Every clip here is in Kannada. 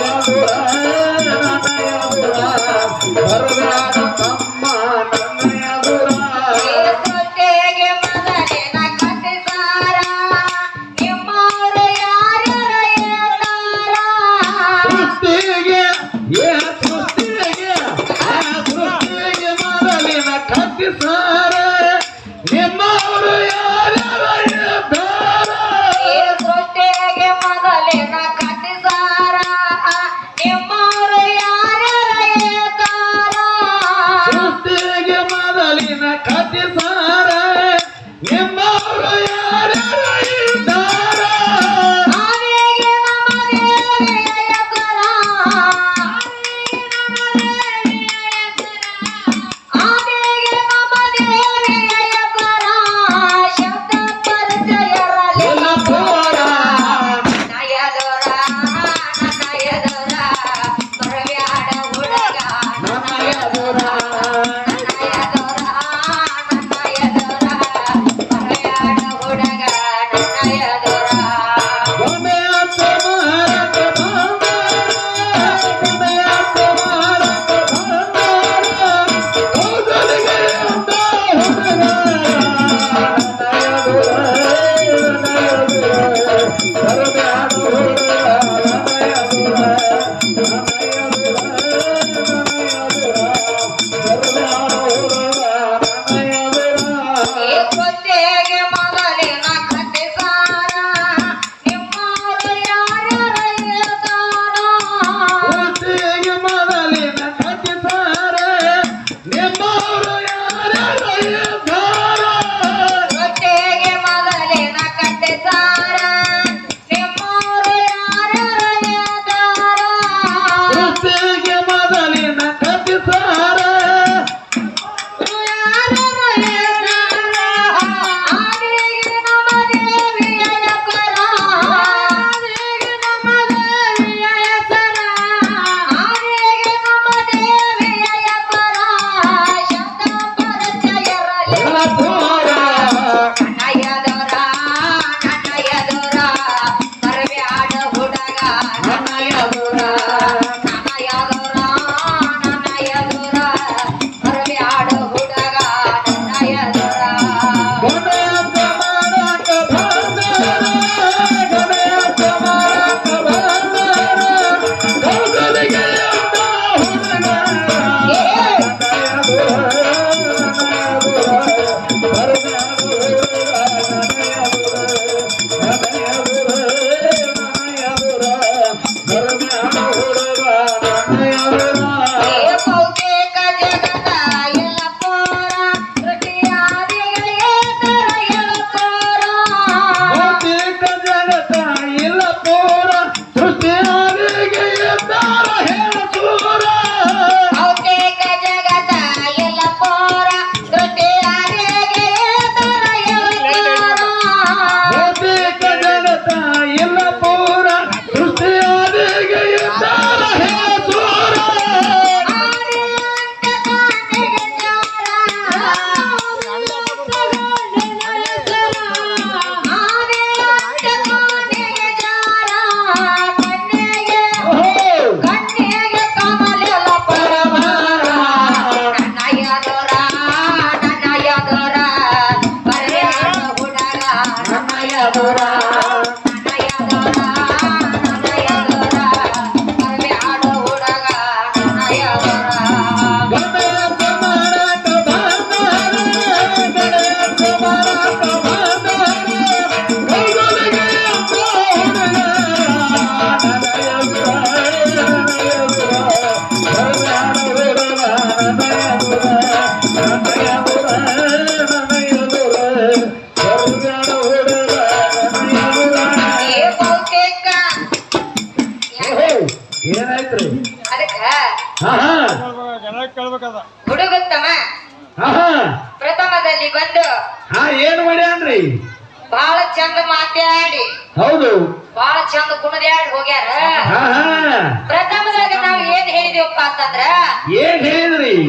Thank you. ಕಥಿಸಾರ ನಿಮ್ಮವರು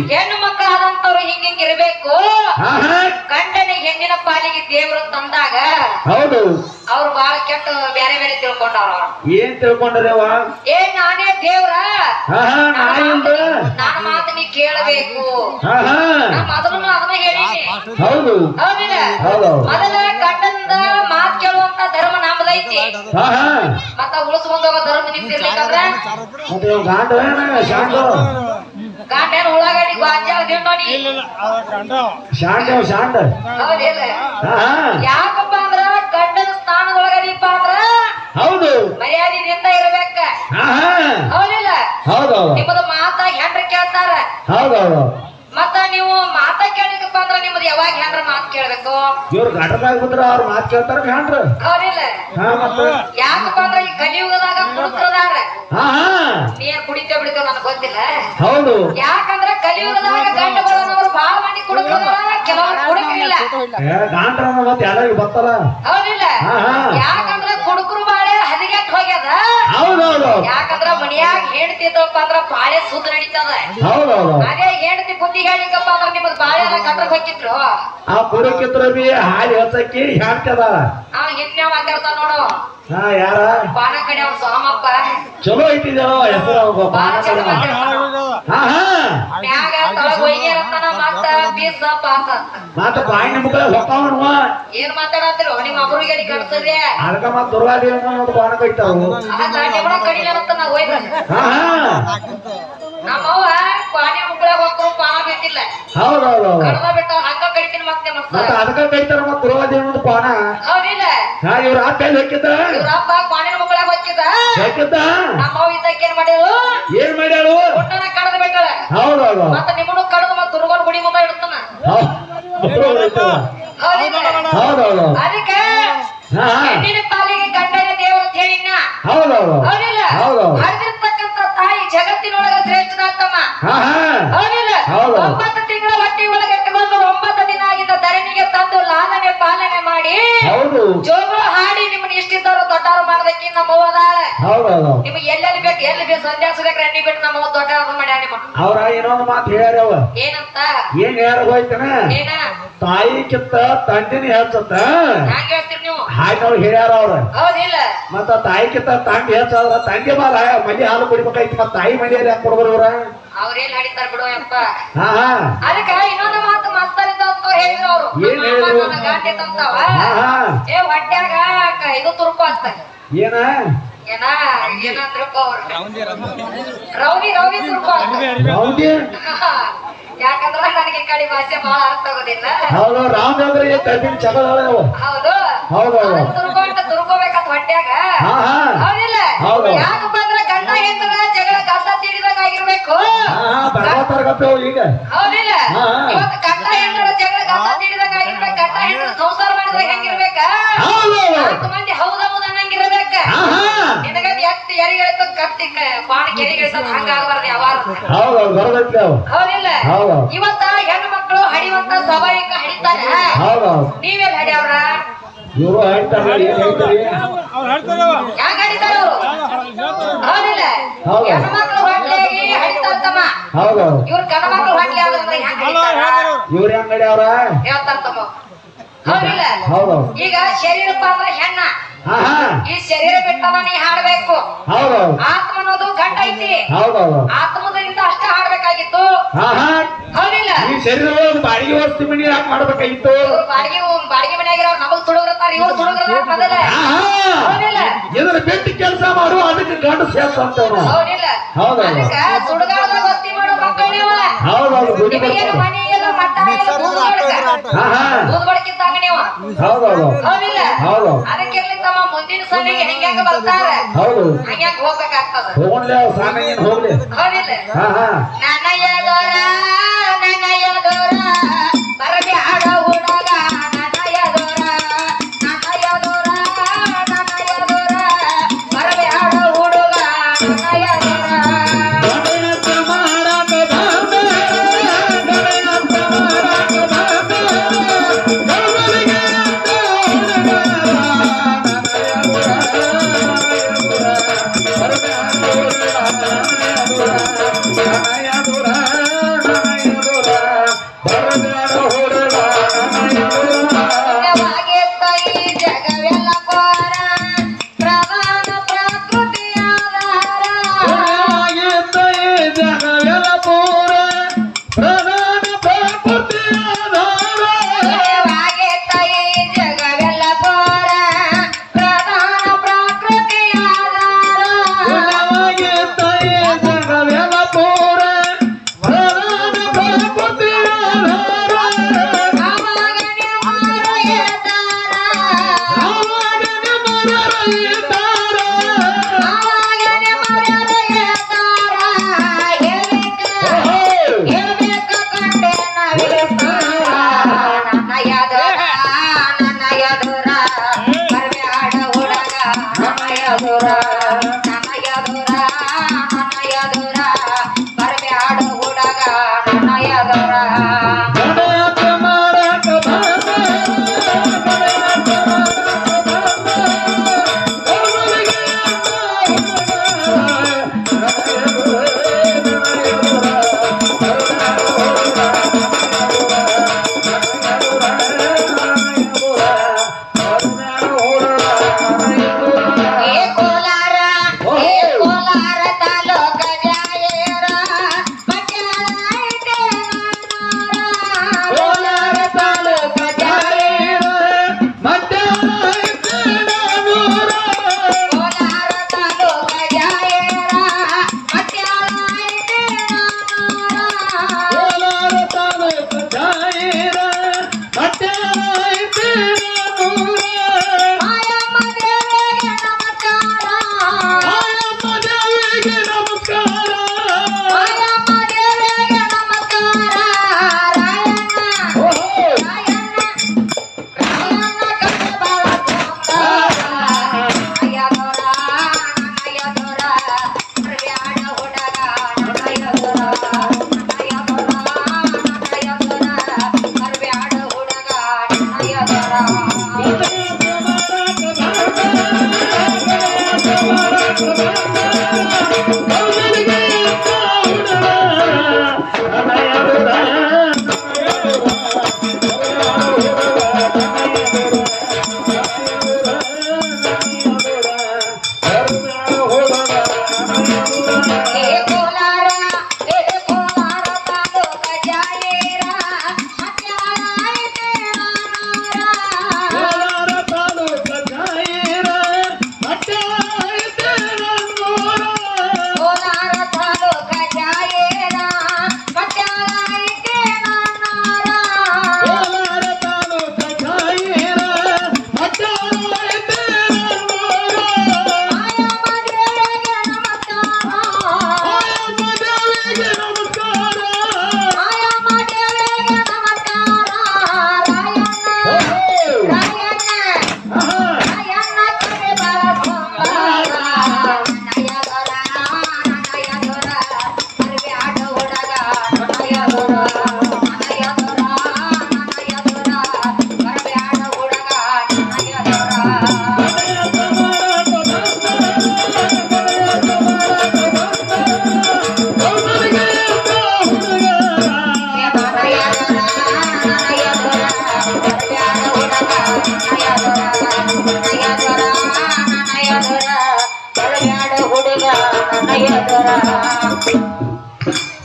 ಹೆಣ್ಣು ಮಕ್ಕಳಾದಂತವ್ರು ಹಿಂಗ ಹಿಂಗ ಇರ್ಬೇಕು. ಹಾ ಹಾ. ಗಂಡನ ಹೆಣ್ಣಿನ ಪಾಲಿಗೆ ದೇವ್ರು ತಂದಾಗ ಹೌದು. ಅವ್ರು ಬಹಳ ಕೆಟ್ಟ ಬೇರೆ ಬೇರೆ ತಿಳ್ಕೊಂಡವ್ರ ಏನು ಏನ್ ತಿಳ್ಕೊಂಡ್ರವ ಏ ನಾನೇ ದೇವ್ರ. ನನ್ನ ಮಾತು ನೀ ಕೇಳಬೇಕು. ಮೊದಲು ಅದನ್ನ ಹೇಳಿ ಹೌದು. ಮೊದಲ ಗಂಡಂದ ಮಾತ್ ಕೇಳುವಂತ ಧರ್ಮ ನಮ್ದೈತಿ ಮತ್ತ ಉಳಿಸ್ಕೊಂಡ್ ಹೋಗೋ ಧರ್ಮ ನಿಮ್ದಿರ್ಬೇಕಂದ್ರ? ಮತ್ತೆ ಇವ್ ಗಾಂಡ ಏನ ಶಾಂಡು ಗಂಡ ಏನ್ ಉಳ್ಳಾಗಡ್ಡಿ ಗಾಂಜಾಳ ದಿನ್ನೋನಿ ಇಲ್ಲ ಇಲ್ಲ ಅದ ಗಂಡ ಶಾಂಡ ಶಾಂಡ ಹೌದಿಲ್ಲ ಹಾ ಹಾ. ಯಾಕಪ್ಪ ಅಂದ್ರ ಗಂಡನ ಸ್ಥಾನದೊಳಗದೀಪ ಅಂದ್ರ ಹೌದು. ಮರ್ಯಾದೆಯಿಂದ ಇರಬೇಕ. ಹೌದಿಲ್ಲ ಹೌದೌದು ನಿಮ್ಮದು ಮಾತ ಹೆಂಡ್ರ ಕೇಳ್ತಾರ? ಹೌದೌದು ಮತ್ತ ನೀವು ಮಾತ ಕೇಳಿದಪ್ಪ ಅಂದ್ರ ನಿಮ್ದು ಯಾವಾಗ ಹೆಂಡ್ರ ಮಾತ್ ಕೇಳ್ಬೇಕು? ಇವ್ರು ಗಂಡದಾಗ ಬಿದ್ರ ಅವ್ರ ಮಾತ್ ಕೇಳ್ತಾರ ಹೆಂಡ್ರ ಹೌದಿಲ್ಲ ಹಾ ಮತ್ತ? ಯಾಕಪ್ಪ ಅಂದ್ರ ಈ ಕಲಿಯುಗದಾಗ ಕುಡುತ್ರದಾರ ಹಾ ಹಾ. ನೀ ಏನ್ ಕುಡಿತೇವ್ ಬಿಡ್ತೇವ್ ಗೊತ್ತಿಲ್ಲ. ಹೌದು. ಯಾಕಂದ್ರೆ ಕಲಿಯುಗದಾಗ ಗಂಡಗಳನ್ನವ್ರು ಬಾಳ ಮಂದಿ ಕುಡುಕ್ರದಾರ ಕೆಲವರು ಕುಡಿಕಿಲ್ಲ ಗಾಂಡ್ರ ಮತ್ತೆ ಯಾರು ಬರ್ತಾರ ಹೌದಿಲ್ಲ. ಯಾಕಂದ್ರೆ ಹಾ. ಯಾಕಂದ್ರ ಕುಡುಕರು ಬಾಳೆ ಹದಿಗೆಟ್ ಹೋಗ್ಯದ. ಹೌದೌದು ಯಾಕಂದ್ರ ಮನ್ಯಾಗ ಹೇಳ್ತಿದ್ದಪ್ಪ ಅಂದ್ರ ಬಾಳೆ ಸುದ್ದ ನಡೀತದ. ಹೌದು ಅದೇ ಹೆಂಡತಿ ಬುದ್ಧಿ ಹೇಳಿಕಪ್ಪ ಅಂದ್ರ ನಿಮ್ಗ ಬಾಳೆ ಎಲ್ಲ ಹೋಗಿದ್ರು ಆ ಕುಡುಕಿತ್ರ ಬಿ ಹಾಲಿ ಹಚ್ಚಕ್ಕಿ ಹ್ಯಾಡ್ತದಾರ ಆ ಹಿಂದೆ ಮಾತಾಡ್ತಾನ ನೋಡು. ಹಾ ಯಾರ? ಪಾನ ಕಡೆ ಅವ್ನ ಸೋಮಪ್ಪ ಚಲೋ ಇಟ್ಟಿದ್ಯಾವ ಹೆಸರು ಅವ್ಗ ಬಾಣ ಕಡೆ ಹಾ ಹಾ. ಮ್ಯಾಗ ತಳಗ ಒಯ್ಯರತ್ತನ ಮತ್ತ ಬೀಸ ಪಾಸ ಬಾಯಿ ಏನ್ ಮಾತಾಡತ್ತಿರೋ ನಿಮ್ಮ ಅಬ್ರಿಗೆ ಕಟ್ಸದೆ ಅದಕ್ಕ ಮತ್ತ ದುರ್ಗಾದೇವಿ ಒಂದು ಬಾಣ ಕೈತಾವು ಆ ದಾಟಿ ಕೂಡ ಕಡಿಲತ್ತ ನಾ ಹೋಯ್ದ ಹಾ ನಮ್ಮವ್ವ ಪಾನಿ ಪಾನ ಬಿಟ್ಟಿಲ್ಲ. ಹೌದೌದು ಕಡ್ದ ಬಿಟ್ಟ ಹಂಗ ಕಡಿತೀನಿ ಮತ್ತೆ ಮತ್ತ ಅದಕ್ಕ ಕಡಿತಾರ ಮತ್ತ ದುರ್ಗಾದೇವಿ ಒಂದು ಹೌದಿಲ್ಲ ಹಾ ಇವ್ರ ಅಪ್ಪ ಎಲ್ಲಿ ಹಾಕಿದ್ದ? ಇವ್ರಪ್ಪ ಪಾನಿನ ಮುಗ್ಳ ಹೋಗಿದ ಹಾಕಿದ್ದ. ಇದ್ದಕ್ಕೆ ಏನ್ ಮಾಡ್ಯಾಳು? ಏನ್ ಮಾಡ್ಯಾಳು? ಹುಟ್ಟನ ಕಡದ ಬಿಟ್ಟಳ. ಹೌದು ಮತ್ತೆ ನಿಮ್ಮನ್ನು ಕಡದ ಮತ್ತೆ ದುರ್ಗನ್ ಗುಡಿ ಮುಂದೆ ಇಡ್ತಾನ. ಹೌದು. ಹೌದು ಅದಕ್ಕೆ ಹೆಣ್ಣಿನ ಪಾಲಿಗೆ ಗಂಡನ ದೇವರು ಅಂತ ಹೇಳಿನ ಹೌದೌದು ಹೌದಿಲ್ಲ? ಹರಿದಿರ್ತಕ್ಕಂಥ ತಾಯಿ ಜಗತ್ತಿನೊಳಗ ಶ್ರೇಷ್ಠನಾತಮ್ಮ ಹಾ ಹಾ ಹೌದಿಲ್ಲ ಹೌದು. ಒಂಬತ್ತು ತಿಂಗಳ ಹೊಟ್ಟೆ ಒಳಗೆ ಇಟ್ಟುಕೊಂಡು ಒಂಬತ್ತು ದಿನ ಆಗಿದ್ದ ಧರಣಿಗೆ ತಂದು ಲಾಲನೆ ಪಾಲನೆ ಮಾಡಿ ಹೌದು ಜೋಗುಳ ಹಾಡಿ ನಿಮ್ಮನ್ನ ಇಷ್ಟಿದ್ದವರು ಮಾಡೋದಕ್ಕೆ ನಮ್ಮ ಓದಾಳೆ ಹೌದೌದು. ನಿಮಗೆ ಎಲ್ಲೆಲ್ಲಿ ಬೇಕು ಎಲ್ಲಿ ಬೇಕು ಸಂಧ್ಯಾಸಬೇಕು ರೆಡ್ಡಿ ಬಿಟ್ಟು ನಮ್ಮ ದೊಡ್ಡ ದೊಡ್ಡವ್ರು ಮಾಡ್ಯಾರ ನಿಮ್ಮ ಅವ್ರ ಇನ್ನೊಂದು ಮಾತು ಹೇಳ್ಯಾವ ಏನಂತ? ಏನ್ ಹೇಳ ಹೋಯ್ತನ ಏನ? ತಾಯಿ ಕಿತ್ತ ತಂದಿನ ಹೆಚ್ಚತ್ತ? ಹ್ಯಾಂಗ ಹೇಳ್ತೀರಿ ನೀವು? ಹಾಗೆ ಅವ್ರು ಹೇಳ್ಯಾರ ಅವ್ರ. ಹೌದಿಲ್ಲ. ಮತ್ತ ತಾಯಿ ಕಿತ್ತ ತಂದೆ ಹೆಚ್ಚಾದ್ರ ತಂದೆ ಬಾ ಮಲ್ಲಿ ಹಾಲು ಕುಡಿಬೇಕಾಯ್ತು ಮತ್ತ ತಾಯಿ ಮನೆಯಲ್ಲಿ ಯಾಕೆ ಕೊಡ್ಬರ್ ಇವ್ರ ಅವ್ರೇನ್ ನಡೀತಾರ ಬಿಡು ಹಾ ಅದಕ್ಕ ಇನ್ನೊಂದು ಮಾತು ಮಾಸ್ತರಿದ್ದ ಅಂತ ಹೇಳಿದ್ರು ಅವ್ರು. ಗಾಂಡಿ ತಂತಾವ ಏ ಹೊಟ್ಯಾಗ ಕ- ಇದು ತುರ್ಕು ಅಂತ ಏನ? ಯಾಕಂದ್ರ ನನಗೆ ಕಡೆ ಭಾಷೆ ಬಹಳ ಅರ್ಥ ಆಗೋದಿಲ್ಲ. ಹೌದು ರಾಮಚಂದ್ರ ಹೌದು. ತುರ್ಕೋಬೇಕಂತ ಹೊಟ್ಯಾಗ. ಹೌದಿಲ್ಲ. ಯಾಕಪ್ಪ ಅಂದ್ರ ಗಂಡ ಜಗಳ ಗಂಡ ಈಗ. ಹೌದಿಲ್ಲ? ಹಾ, ಹಾ. ಇವತ್ತು ಗಂಡ ಹೆಂಡರ ಜಗಳ ಗಂಡ ತೀಡಿದಾಗ ಆಗಿರ್ಬೇಕು ಗಂಡ ಸಂಸಾರ ಮಾಡಿದ್ರೆ ಹೆಂಗಿರ್ಬೇಕ ನಾಲ್ಕು ಮಂದಿ ಹೌದ ಹೌದ ಅನ್ನಂಗಿರ್ಬೇಕ ಕತ್ತಿ ಬಾಣ ಯಾವಾಗ ಹೌದಿಲ್ಲ? ಹೌದು. ಇವತ್ತ ಹೆಣ್ಣು ಮಕ್ಕಳು ಹಡಿವಂತ ಸ್ವಾಭಾವಿಕ ಹಡಿತಾರ. ನೀವೆಲ್ಲ ಹಡಿಯವ್ರ? ಇವರು ಹೇಳ್ತಾರೆ ಹಡಿತಾರ. ಹೌದಿಲ್ಲ? ಹೌದು. ಹೆಣ್ಣು ಮಕ್ಕಳು ಹೊಟ್ಲೆಯಾಗಿ ಹಡಿತಾರ ತಮ್ಮ. ಹೌದೌದು ಇವ್ರ ಗಂಡ ಮಕ್ಕಳು ಹೊಟ್ಲೆ ಆದ್ರೆ ಹೆಂಗ ಅಲ್ಲ ಹಡಿತಾರ? ಹೇಳ್ತಾರ ಇವ್ರ ಹೆಂಗ್ ಅವ್ರ ಹೇಳ್ತಾರ ತಮ್ಮ. ಹೌದಿಲ್ಲ. ಹೌದೌದು ಈಗ ಶರೀರಪ್ಪ ಅಂದ್ರೆ ಹೆಣ್ಣ ಈ ಶರೀರ ಬಿಟ್ಟವ ನೀ ಹಾಡ್ಬೇಕು ಆತ್ಮ ಅನ್ನೋದು ಗಂಡ ಐತಿ. ಆತ್ಮದಿಂದ ಅಷ್ಟೇ ಹಾಡ್ಬೇಕಾಗಿತ್ತು. ಹೌದಿಲ್ಲ. ಈ ಶರೀರದೊಳಗೆ ಬಾಡಿಗೆ ವಸ್ತು ಮನಿ ಯಾಕೆ ಮಾಡ್ಬೇಕಾಗಿತ್ತು? ಬಾಡಿಗೆ ಬಾಡಿಗೆ ಮನೆಯಾಗಿರೋ ನಮಗ್ ತುಡುಗಿರ್ತಾರ ಇವ್ರು ತುಡುಗಿರ್ತಾರ ಮೊದಲ ಹೌದಿಲ್ಲ. ಇದನ್ನ ಬಿಟ್ಟು ಕೆಲಸ ಮಾಡು ಅದಕ್ಕೆ ಗಂಡು ಸೇರ್ಸ ಹೌದಿಲ್ಲ. ಅದಕ್ಕ ವಸ್ತಿ ಮಾಡೋ ಮಕ್ಕಳು ನೀವು ಹೌದೌದು ಇಲ್ಲ ಮಠ ಇಲ್ಲ ಬೂದು ಬಡಕ ಹಾ ಹಾ. ಬೂದು ಬಡಕಿದ್ದಂಗ ನೀವು. ಹೌದೌದು. ಹೌದಿಲ್ಲ. ಹೌದು. ಅದಕ್ಕೆ ತಮ್ಮ ಮುಂದಿನ ಸನಿಗೆ ಹೆಂಗ ಬರ್ತಾರ. ಹೌದು. ಹಂಗ್ಯಾಂಗ ಹೋಗ್ಬೇಕಾಗ್ತದ. ಹೋಗ್ಲಿ